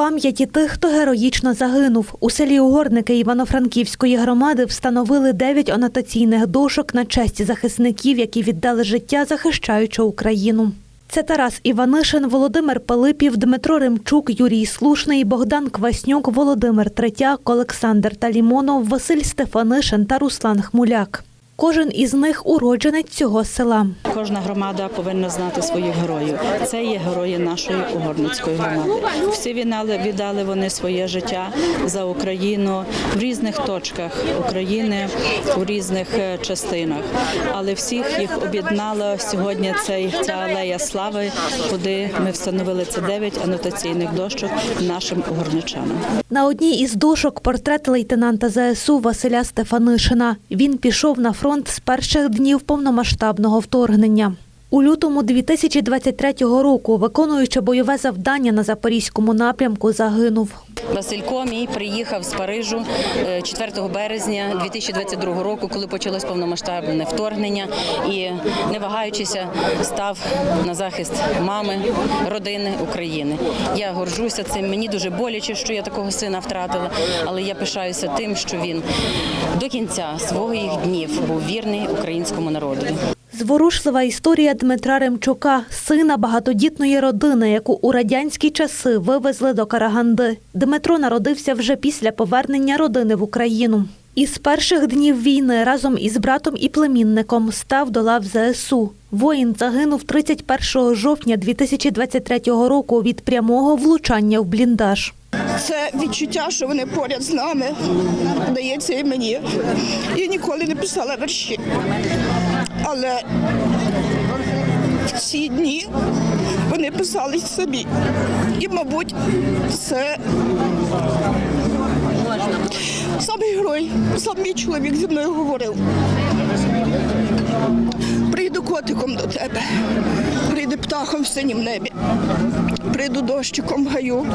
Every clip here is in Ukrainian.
пам'яті тих, хто героїчно загинув. У селі Угорники Івано-Франківської громади встановили дев'ять анотаційних дошок на честь захисників, які віддали життя, захищаючи Україну. Це Тарас Іванишин, Володимир Пилипів, Дмитро Римчук, Юрій Слушний, Богдан Кваснюк, Володимир Третяк, Олександр Талімонов, Василь Стефанишин та Руслан Хмуляк. Кожен із них уродженець цього села. Кожна громада повинна знати своїх героїв. Це є герої нашої угорницької громади. Всі віддали, віддали вони своє життя за Україну в різних точках України, у різних е, частинах. Але всіх їх об'єднала сьогодні цей ця алея слави, куди ми встановили це дев'ять анотаційних дощок нашим угорничанам. На одній із дошок портрет лейтенанта ЗСУ Василя Стефанишина. Він пішов на фронт з перших днів повномасштабного вторгнення. У лютому 2023 року, виконуючи бойове завдання на запорізькому напрямку, загинув. Василько мій приїхав з Парижу е, 4 березня 2022 року, коли почалось повномасштабне вторгнення, і не вагаючися став на захист мами, родини України. Я горжуся цим. Мені дуже боляче, що я такого сина втратила, але я пишаюся тим, що він до кінця своїх днів був вірний українському народу. Зворушлива історія Дмитра Ремчука, сина багатодітної родини, яку у радянські часи вивезли до Караганди. Дмитро народився вже після повернення родини в Україну. Із перших днів війни разом із братом і племінником став до лав ЗСУ. Воїн загинув 31 жовтня 2023 року від прямого влучання в бліндаж. Це відчуття, що вони поряд з нами, дається і мені. Я ніколи не писала вірші. Але в ці дні вони писали собі. І, мабуть, це самий герой, сам мій чоловік зі мною говорив. Прийду котиком до тебе, прийду птахом в синім небі, прийду дощиком гаю,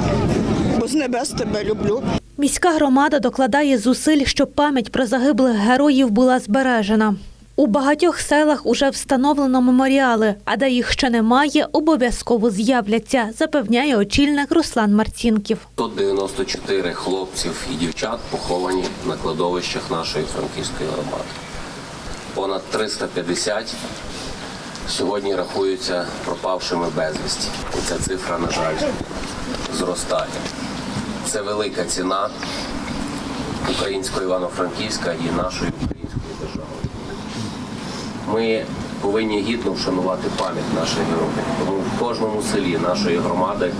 бо з небес тебе люблю. Міська громада докладає зусиль, щоб пам'ять про загиблих героїв була збережена. У багатьох селах уже встановлено меморіали, а де їх ще немає, обов'язково з'являться, запевняє очільник Руслан Марцінків. 194 хлопців і дівчат поховані на кладовищах нашої франківської громади. Понад 350 сьогодні рахуються пропавшими безвісті. І ця цифра, на жаль, зростає. Це велика ціна українського Івано-Франківська і нашої української держави. Ми повинні гідно вшанувати пам'ять наших героїв. Тому в кожному селі нашої громади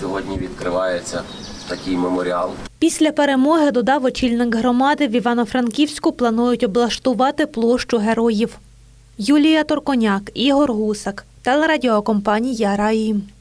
сьогодні відкривається такий меморіал. Після перемоги, додав очільник громади, в Івано-Франківську планують облаштувати площу героїв. Юлія Торконяк, Ігор Гусак, телерадіокомпанія Раї.